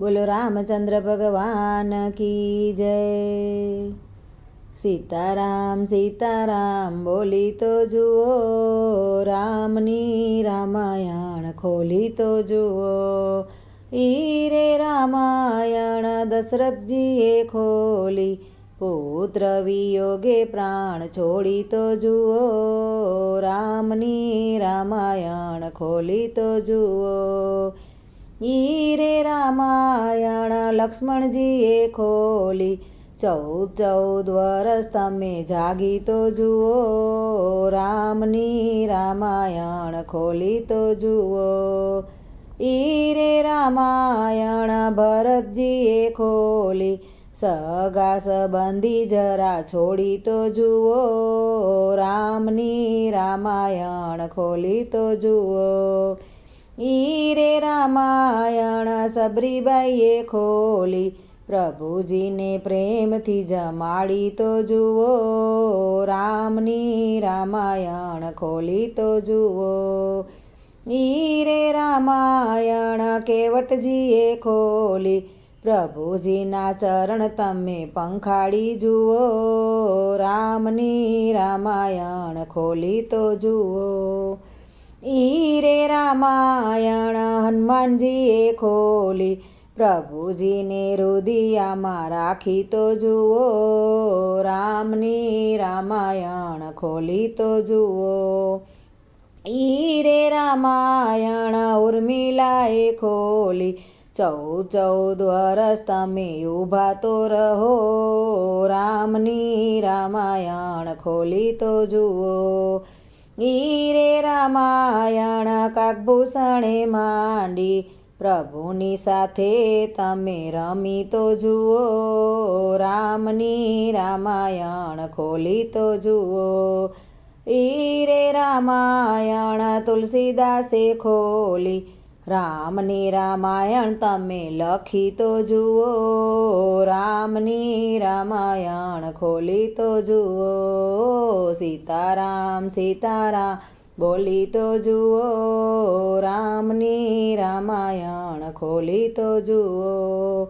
બોલો રામચંદ્ર ભગવાન કી જય? સીતારામ સીતારામ, બોલી તો જુઓ, રામની રામાયણ ખોલી તો જુઓ. ઈ રે રામાયણ દશરથજીએ ખોલી, પુત્ર વિયોગે પ્રાણ છોડી તો જુઓ. રામની રામાયણ ખોલી તો જુઓ. ઈ રે રામાયણ લક્ષ્મણજીએ ખોલી, ચૌદ ચૌદ વરસ તમે જાગી તો જુઓ, રામની રામાયણ ખોલી તો જુઓ. ઈ રામાયણ ભરતજીએ ખોલી, સગા સંબંધી જરા છોડી તો જુઓ, રામની રામાયણ ખોલી તો જુઓ. ઈ રે રામાયણ સબરીબાઈએ ખોલી. પ્રભુજીને પ્રેમથી જમાડી તો જુઓ. રામની રામાયણ ખોલી તો જુઓ. ઈ રે રામાયણ કેવટજીએ ખોલી. પ્રભુજીના ચરણ તમે પંખાડી જુઓ. રામની રામાયણ ખોલી તો જુઓ. ઈ રામાયણ હનુમાનજીએ ખોલી. પ્રભુજીને રુદિયામાં રાખી તો જુઓ. રામની રામાયણ ખોલી તો જુઓ. ઈ રામાયણ ઉર્મિલાએ ખોલી. ચૌદ ચૌદ વરસ તમે ઊભા તો રહો. રામની રામાયણ ખોલી તો જુઓ. ઈ રે રામાયણ કાકભૂષણે માંડી. પ્રભુની સાથે તમે રમી તો જુઓ, રામની રામાયણ ખોલી તો જુઓ. ઈરે રામાયણ તુલસીદાસે ખોલી રામની રામાયણ તમે લખી તો જુઓ, રામની રામાયણ ખોલી તો જુઓ, સીતારામ સીતારામ બોલી તો જુઓ, રામની રામાયણ ખોલી તો જુઓ,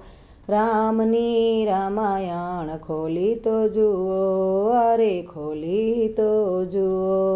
રામની રામાયણ ખોલી તો જુઓ, અરે ખોલી તો જુઓ.